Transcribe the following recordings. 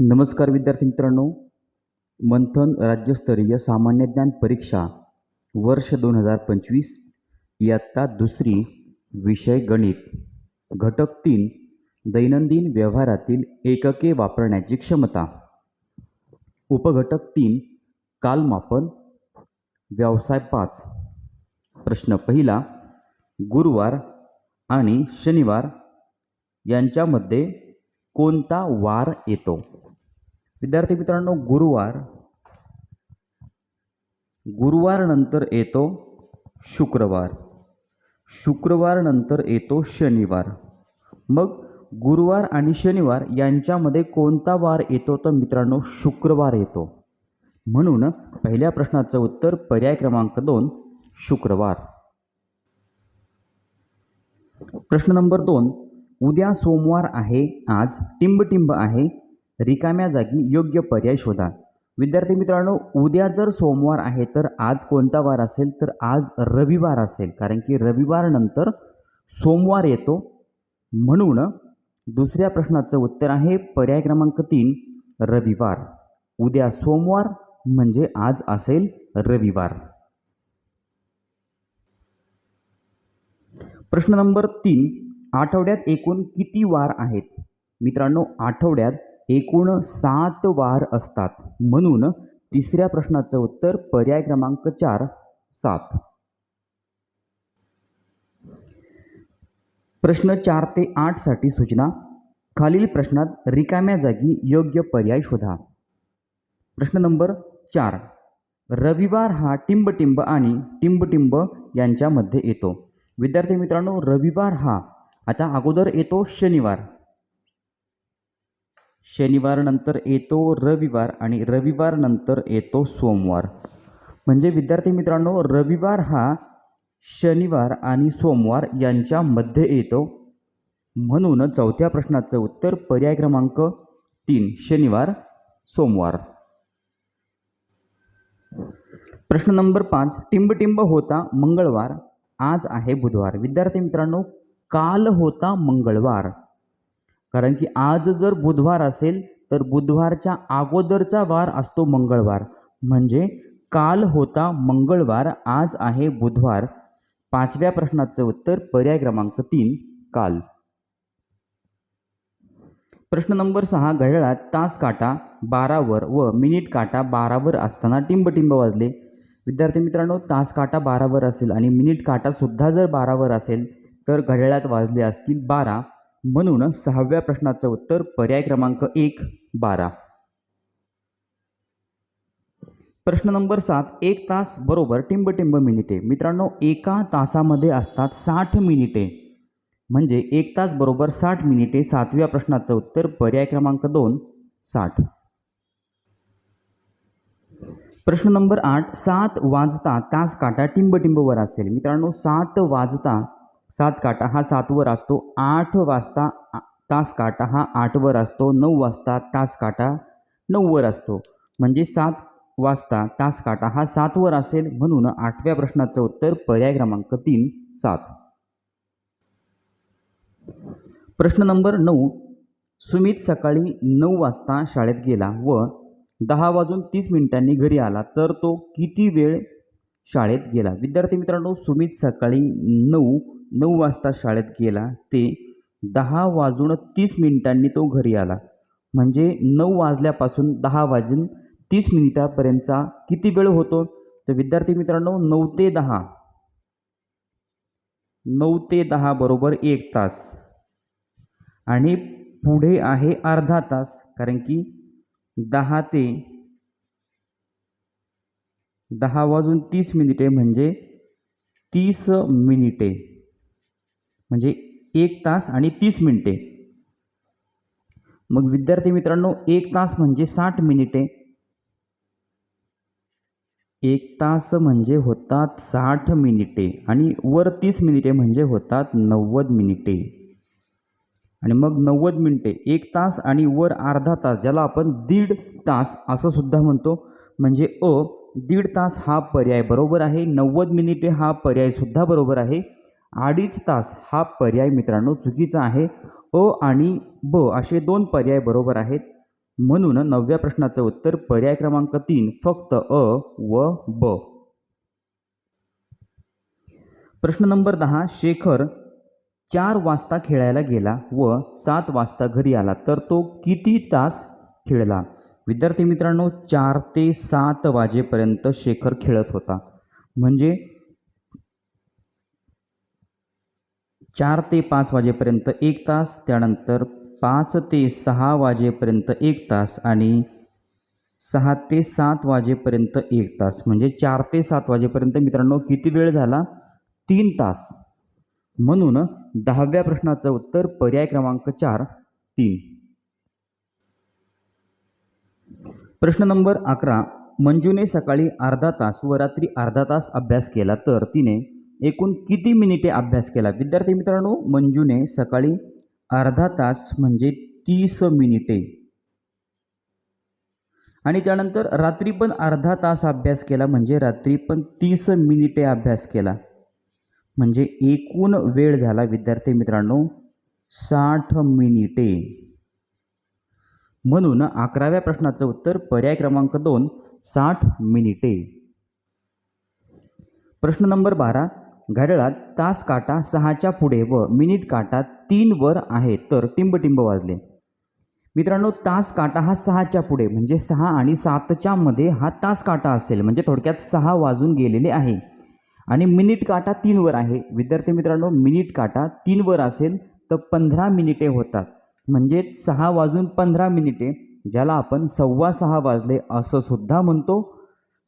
नमस्कार विद्यार्थी मित्रांनो. मंथन राज्यस्तरीय सामान्य ज्ञान परीक्षा वर्ष दोन हजार पंचवीस. इयत्ता दुसरी विषय गणित. घटक तीन दैनंदिन व्यवहारातील एकके वापरण्याची क्षमता. उपघटक तीन कालमापन. व्यवसाय पाच. प्रश्न पहिला गुरुवार आणि शनिवार यांच्यामध्ये कोणता वार येतो? विद्यार्थी मित्रांनो गुरुवार. गुरुवार नंतर येतो शुक्रवार. शुक्रवार नंतर येतो शनिवार. मग गुरुवार आणि शनिवार यांच्यामध्ये कोणता वार येतो? तर मित्रांनो शुक्रवार येतो. म्हणून पहिल्या प्रश्नाचं उत्तर पर्याय क्रमांक दोन शुक्रवार. प्रश्न नंबर दोन. उद्या सोमवार आहे आज टिंबटिंब आहे. रिकाम्या जागी योग्य पर्याय शोधा. विद्यार्थी मित्रांनो उद्या जर सोमवार आहे तर आज कोणता वार असेल? तर आज रविवार असेल. कारण की रविवार नंतर सोमवार येतो. म्हणून दुसऱ्या प्रश्नाचं उत्तर आहे पर्याय क्रमांक तीन रविवार. उद्या सोमवार म्हणजे आज असेल रविवार. प्रश्न नंबर तीन आठवड्यात एकूण किती वार आहेत? मित्रांनो आठवड्यात एकूण सात वार असतात. म्हणून तिसऱ्या प्रश्नाचं उत्तर पर्याय क्रमांक चार सात. प्रश्न चार ते आठसाठी सूचना. खालील प्रश्नात रिकाम्या जागी योग्य पर्याय शोधा. प्रश्न नंबर चार. रविवार हा टिंबटिंब आणि टिंबटिंब यांच्यामध्ये येतो. विद्यार्थी मित्रांनो रविवार हा आता अगोदर येतो शनिवार. शनिवारनंतर येतो रविवार आणि रविवारनंतर येतो सोमवार. म्हणजे विद्यार्थी मित्रांनो रविवार हा शनिवार आणि सोमवार यांच्यामध्ये येतो. म्हणून चौथ्या प्रश्नाचं उत्तर पर्याय क्रमांक तीन शनिवार सोमवार. प्रश्न नंबर पाच टिंबटिंब होता मंगळवार आज आहे बुधवार. विद्यार्थी मित्रांनो काल होता मंगळवार. कारण की आज जर बुधवार असेल तर बुधवारच्या अगोदरचा वार असतो मंगळवार. म्हणजे काल होता मंगळवार आज आहे बुधवार. पाचव्या प्रश्नाचं उत्तर पर्याय क्रमांक तीन काल. प्रश्न नंबर सहा घड्याळात तास काटा बारावर व मिनिट काटा बारावर असताना टिंबटिंब वाजले. विद्यार्थी मित्रांनो तास काटा बारावर असेल आणि मिनिट काटासुद्धा जर बारावर असेल तर घड्याळात वाजले असतील बारा. म्हणून सहाव्या प्रश्नाचं उत्तर पर्याय क्रमांक एक बारा. प्रश्न नंबर सात एक तास बरोबर टिंबटिंब मिनिटे. मित्रांनो एका तासामध्ये असतात साठ मिनिटे. म्हणजे एक तास बरोबर साठ मिनिटे सातव्या प्रश्नाचं उत्तर पर्याय क्रमांक दोन साठ. प्रश्न नंबर आठ सात वाजता तास काटा टिंबटिंबवर असेल. मित्रांनो सात वाजता सात काटा हा सातवर असतो. आठ वाजता आ- तास काटा हा आठवर असतो. नऊ वाजता तास काटा नऊवर असतो. म्हणजे सात वाजता तास काटा हा सातवर असेल म्हणून आठव्या प्रश्नाचं उत्तर पर्याय क्रमांक तीन सात. प्रश्न नंबर नऊ. सुमित सकाळी नऊ वाजता शाळेत गेला व दहा वाजून तीस मिनिटांनी घरी आला तर तो किती वेळ शाळेत गेला? विद्यार्थी मित्रांनो सुमित सकाळी नऊ नऊ वाजता शाळेत गेला ते दहा वाजून तीस मिनिटांनी तो घरी आला. म्हणजे नऊ वाजल्यापासून दहा वाजून तीस मिनिटापर्यंतचा किती वेळ होतो? तर विद्यार्थी मित्रांनो नऊ ते दहा. नऊ ते दहा बरोबर एक तास. आणि पुढे आहे अर्धा तास कारण की दहा ते दहा वाजून तीस मिनिटे म्हणजे तीस मिनिटे. म्हणजे एक तास आणि तीस मिनिटे. मग विद्यार्थी मित्रांनो एक तास म्हणजे साठ मिनिटे. एक तास म्हणजे होतात साठ मिनिटे आणि वर तीस मिनिटे म्हणजे होतात नव्वद मिनिटे. आणि मग नव्वद मिनिटे एक तास आणि वर अर्धा तास ज्याला आपण दीड तास असं सुद्धा म्हणतो. म्हणजे अ दीड तास हा पर्याय बरोबर आहे नव्वद मिनिटे हा पर्यायसुद्धा बरोबर आहे. अडीच तास हा पर्याय मित्रांनो चुकीचा आहे. अ आणि ब असे दोन पर्याय बरोबर आहेत. म्हणून नवव्या प्रश्नाचं उत्तर पर्याय क्रमांक तीन फक्त अ व ब. प्रश्न नंबर दहा शेखर चार वाजता खेळायला गेला व सात वाजता घरी आला तर तो किती तास खेळला? विद्यार्थी मित्रांनो चार ते सात वाजेपर्यंत शेखर खेळत होता. म्हणजे चार ते पाच वाजेपर्यंत एक तास त्यानंतर पाच ते सहा वाजेपर्यंत एक तास आणि सहा ते सात वाजेपर्यंत एक तास. म्हणजे चार ते सात वाजेपर्यंत मित्रांनो किती वेळ झाला? तीन तास. म्हणून दहाव्या प्रश्नाचं उत्तर पर्याय क्रमांक चार तीन. प्रश्न नंबर अकरा. मंजूने सकाळी अर्धा तास व रात्री अर्धा तास अभ्यास केला तर तिने एकूण किती मिनिटे अभ्यास केला? विद्यार्थी मित्रांनो मंजूने सकाळी अर्धा तास म्हणजे तीस मिनिटे. आणि त्यानंतर रात्री पण अर्धा तास अभ्यास केला म्हणजे रात्री पण तीस मिनिटे अभ्यास केला. म्हणजे एकूण वेळ झाला विद्यार्थी मित्रांनो साठ मिनिटे. म्हणून अकराव्या प्रश्नाचं उत्तर पर्याय क्रमांक दोन साठ मिनिटे. प्रश्न नंबर बारा घड्याळात तास काटा सहाच्या पुढे व मिनिट काटा तीन वर आहे तर टिंबटिंब वाजले. मित्रांनो तास काटा हा सहाच्या पुढे म्हणजे सहा आणि सातच्या मध्ये हा तास काटा असेल म्हणजे थोडक्यात सहा वाजून गेलेले आहे. आणि मिनिट काटा तीनवर आहे. विद्यार्थी मित्रांनो मिनिट काटा तीनवर असेल तर पंधरा मिनिटे होतात. म्हणजे सहा वाजून पंधरा मिनिटे ज्याला आपण सव्वा सहा वाजले असं सुद्धा म्हणतो.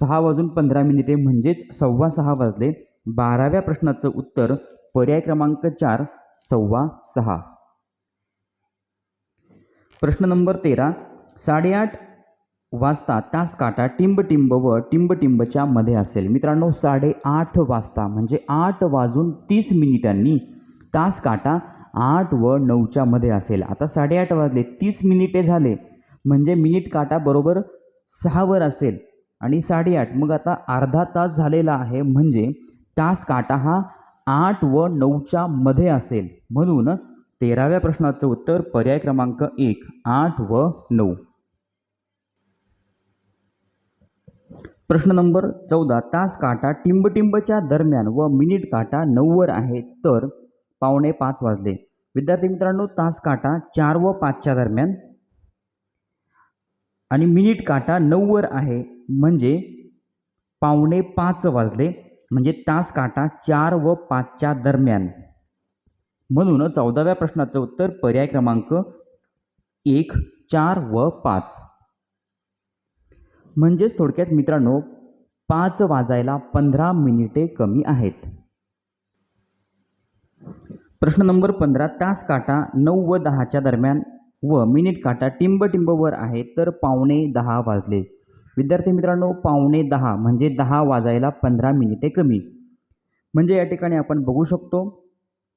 सहा वाजून पंधरा मिनिटे म्हणजेच सव्वा सहा वाजले. बाराव्या प्रश्नाचं उत्तर पर्याय क्रमांक चार सव्वा सहा. प्रश्न नंबर तेरा साडेआठ वाजता तास काटा टिंबटिंब व टिंबटिंबच्या मध्ये असेल. मित्रांनो साडेआठ वाजता म्हणजे आठ वाजून तीस मिनिटांनी तास काटा आठ व नऊच्या मध्ये असेल. आता साडेआठ वाजले तीस मिनिटे झाले. म्हणजे मिनिट काटा बरोबर सहावर असेल आणि साडेआठ. मग आता अर्धा तास झालेला आहे. म्हणजे तास काटा हा आठ व नऊच्या मध्ये असेल. म्हणून तेराव्या प्रश्नाचं उत्तर पर्याय क्रमांक एक आठ व नऊ. प्रश्न नंबर चौदा तास काटा टिंबटिंबच्या दरम्यान व मिनिट काटा नऊवर आहे तर पावणे पाच वाजले. विद्यार्थी मित्रांनो तास काटा चार व पाचच्या दरम्यान आणि मिनिट काटा नऊवर आहे म्हणजे पावणे पाच वाजले. म्हणजे तास काटा चार व पाचच्या दरम्यान. म्हणून चौदाव्या प्रश्नाचं उत्तर पर्याय क्रमांक एक चार व पाच. म्हणजेच थोडक्यात मित्रांनो पाच वाजायला पंधरा मिनिटे कमी आहेत. प्रश्न नंबर पंधरा तास काटा नऊ व दहाच्या दरम्यान व मिनिट काटा टिंबटिंबवर आहे तर पावणे दहा वाजले. विद्यार्थी मित्रांनो पावणे दहा म्हणजे दहा वाजायला पंधरा मिनिटे कमी. म्हणजे या ठिकाणी आपण बघू शकतो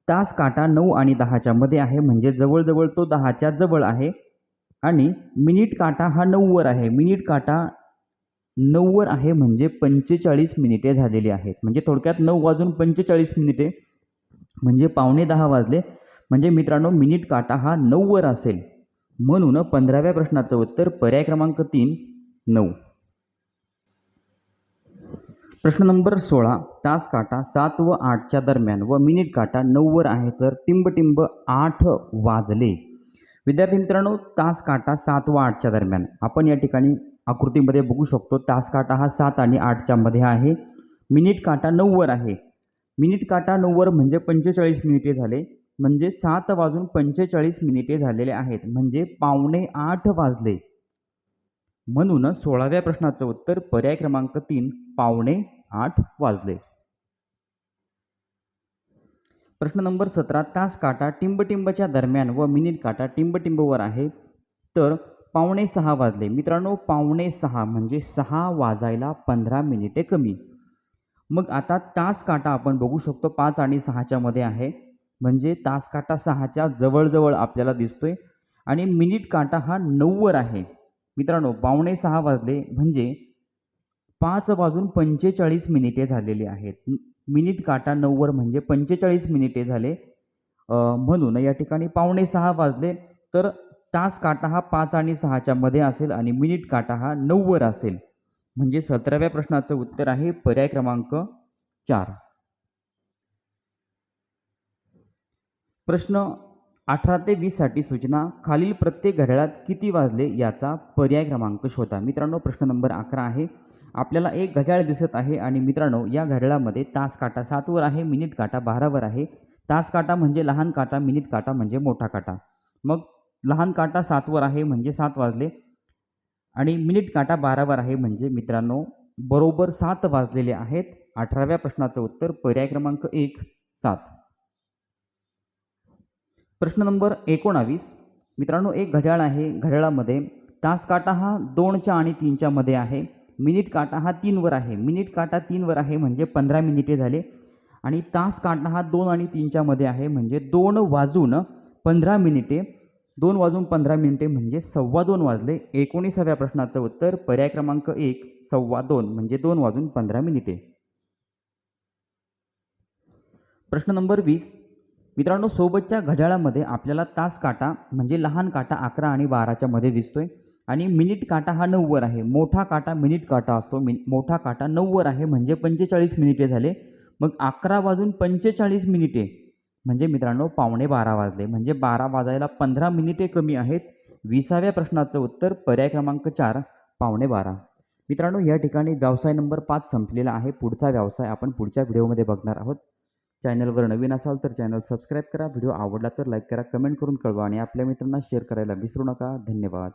तास काटा नऊ आणि दहाच्या मध्ये आहे म्हणजे जवळजवळ तो दहाच्या जवळ आहे. आणि मिनिट काटा हा नऊवर आहे. मिनिट काटा नऊवर आहे म्हणजे पंचेचाळीस मिनिटे झालेली आहेत. म्हणजे थोडक्यात नऊ वाजून पंचेचाळीस मिनिटे म्हणजे पावणे दहा वाजले. म्हणजे मित्रांनो मिनिट काटा हा नऊवर असेल. म्हणून पंधराव्या प्रश्नाचं उत्तर पर्याय क्रमांक तीन नऊ. प्रश्न नंबर सोळा तास काटा सात व आठच्या दरम्यान व मिनिट काटा नऊवर आहे तर टिंबटिंब आठ वाजले. विद्यार्थी मित्रांनो तास काटा सात व आठच्या दरम्यान. आपण या ठिकाणी आकृतीमध्ये बघू शकतो तास काटा हा सात आणि आठच्या मध्ये आहे. मिनिट काटा नऊवर आहे. मिनिट काटा नऊवर म्हणजे पंचेचाळीस मिनिटे झाले. म्हणजे सात वाजून पंचेचाळीस मिनिटे झालेले आहेत. म्हणजे पावणे आठ वाजले. म्हणून सोळाव्या प्रश्नाचं उत्तर पर्याय क्रमांक तीन पावणे आठ वाजले. प्रश्न नंबर सतरा तास काटा टिंबटिंबच्या दरम्यान व मिनिट काटा टिंबटिंबवर आहे. तर पावणे सहा वाजले. मित्रांनो पावणे सहा म्हणजे सहा वाजायला पंधरा मिनिटे कमी. मग आता तास काटा आपण बघू शकतो पाच आणि सहाच्या मध्ये आहे. म्हणजे तास काटा सहाच्या जवळजवळ आपल्याला दिसतोय. आणि मिनिट काटा हा नऊवर आहे. मित्रांनो पावणे सहा वाजले म्हणजे पाच वाजून पंचेचाळीस मिनिटे झालेली आहेत. मिनिट काटा नऊवर म्हणजे पंचेचाळीस मिनिटे झाले. म्हणून या ठिकाणी पावणे सहा वाजले. तर तास काटा हा पाच आणि सहाच्या मध्ये असेल आणि मिनिट काटा हा नऊवर असेल. म्हणजे सतराव्या प्रश्नाचं उत्तर आहे पर्याय क्रमांक चार. प्रश्न अठरा ते वीससाठी सूचना. खालील प्रत्येक घड्याळात किती वाजले याचा पर्याय क्रमांक शोधा. मित्रांनो प्रश्न नंबर अकरा आहे. आपल्याला एक घड्याळ दिसत आहे आणि मित्रांनो या घड्याळामध्ये तास काटा सातवर आहे मिनिट काटा बारावर आहे. तास काटा म्हणजे लहान काटा मिनिट काटा म्हणजे मोठा काटा. मग लहान काटा सातवर आहे म्हणजे सात वाजले आणि मिनिट काटा बारावर आहे म्हणजे मित्रांनो बरोबर सात वाजलेले आहेत. अठराव्या प्रश्नाचं उत्तर पर्याय क्रमांक एक सात. प्रश्न नंबर एकोणावीस. मित्रांनो एक घड्याळ आहे. घड्याळामध्ये तास काटा हा दोनच्या आणि तीनच्या मध्ये आहे. मिनिट काटा हा तीनवर आहे. मिनिट काटा तीनवर आहे म्हणजे पंधरा मिनिटे झाले. आणि तास काटा हा दोन आणि तीनच्यामध्ये आहे म्हणजे दोन वाजून पंधरा मिनिटे. दोन वाजून पंधरा मिनिटे म्हणजे सव्वा दोन वाजले. एकोणीसाव्या प्रश्नाचं उत्तर पर्याय क्रमांक एक सव्वा दोन म्हणजे दोन वाजून पंधरा मिनिटे. प्रश्न नंबर वीस. मित्रांनो सोबतच्या घड्याळामध्ये आपल्याला तास काटा म्हणजे लहान काटा अकरा आणि बाराच्या मध्ये दिसतोय. आणि मिनिट काटा हा नऊवर आहे. मोठा काटा मिनिट काटा असतो. मिन मोठा काटा नऊवर आहे म्हणजे पंचेचाळीस मिनिटे झाले. मग अकरा वाजून पंचेचाळीस मिनिटे म्हणजे मित्रांनो पावणे बारा वाजले. म्हणजे बारा वाजायला पंधरा मिनिटे कमी आहेत. विसाव्या प्रश्नाचं उत्तर पर्याय क्रमांक चार पावणे बारा. मित्रांनो या ठिकाणी व्यवसाय नंबर पाच संपलेला आहे. पुढचा व्यवसाय आपण पुढच्या व्हिडिओमध्ये बघणार आहोत. चॅनलवर नवीन असाल तर चॅनल सबस्क्राईब करा. व्हिडिओ आवडला तर लाईक करा कमेंट करून कळवा आणि आपल्या मित्रांना शेअर करायला विसरू नका. धन्यवाद.